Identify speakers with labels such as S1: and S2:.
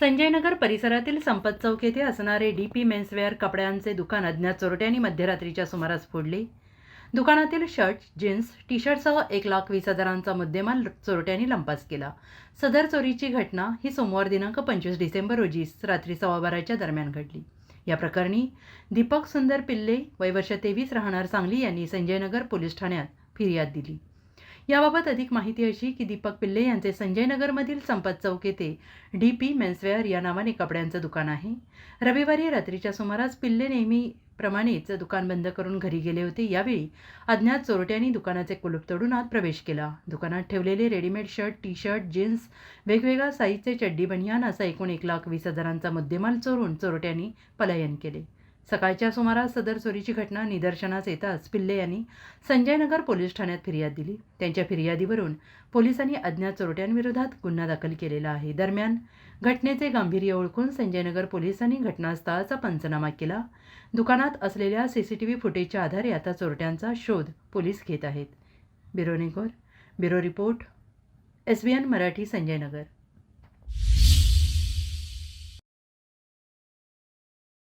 S1: संजयनगर परिसरातील संपत चौक येथे असणारे डी पी मेन्सवेअर कपड्यांचे दुकान अज्ञात चोरट्यांनी मध्यरात्रीच्या सुमारास फोडले. दुकानातील शर्ट जीन्स टी शर्टसह एक लाख वीस हजारांचा मुद्देमाल चोरट्यांनी लंपास केला. सदर चोरीची घटना ही सोमवार दिनांक पंचवीस डिसेंबर रोजी रात्री सव्वा बाराच्या दरम्यान घडली. या प्रकरणी दीपक सुंदर पिल्ले वय वर्ष तेवीस राहणार सांगली यांनी संजयनगर पोलीस ठाण्यात फिर्याद दिली. याबाबत अधिक माहिती अशी की दीपक पिल्ले यांचे संजयनगरमधील संपत चौक येथे डी पी मेन्सवेअर या नावाने कपड्यांचं दुकान आहे. रविवारी रात्रीच्या सुमारास पिल्ले नेहमीप्रमाणेच दुकान बंद करून घरी गेले होते. यावेळी अज्ञात चोरट्यांनी दुकानाचे कुलूप तोडून आत प्रवेश केला. दुकानात ठेवलेले readymade shirt T shirt jeans वेगवेगळ्या साईजचे चड्डी बनियान असा एकूण एक लाख वीस हजारांचा मुद्देमाल चोरून चोरट्यांनी पलायन केले. सकाळच्या सुमारास सदर चोरीची घटना निदर्शनास येताच पिल्ले यांनी संजयनगर पोलीस ठाण्यात फिर्याद दिली. त्यांच्या फिर्यादीवरून पोलिसांनी अज्ञात चोरट्यांविरोधात गुन्हा दाखल केलेला आहे. दरम्यान घटनेचे गांभीर्य ओळखून संजयनगर पोलिसांनी घटनास्थळाचा पंचनामा केला. दुकानात असलेल्या सी सी टी व्ही फुटेजच्या आधारे आता चोरट्यांचा शोध पोलीस घेत आहेत. Bureau निकोर bureau report S B N Marathi Sanjaynagar.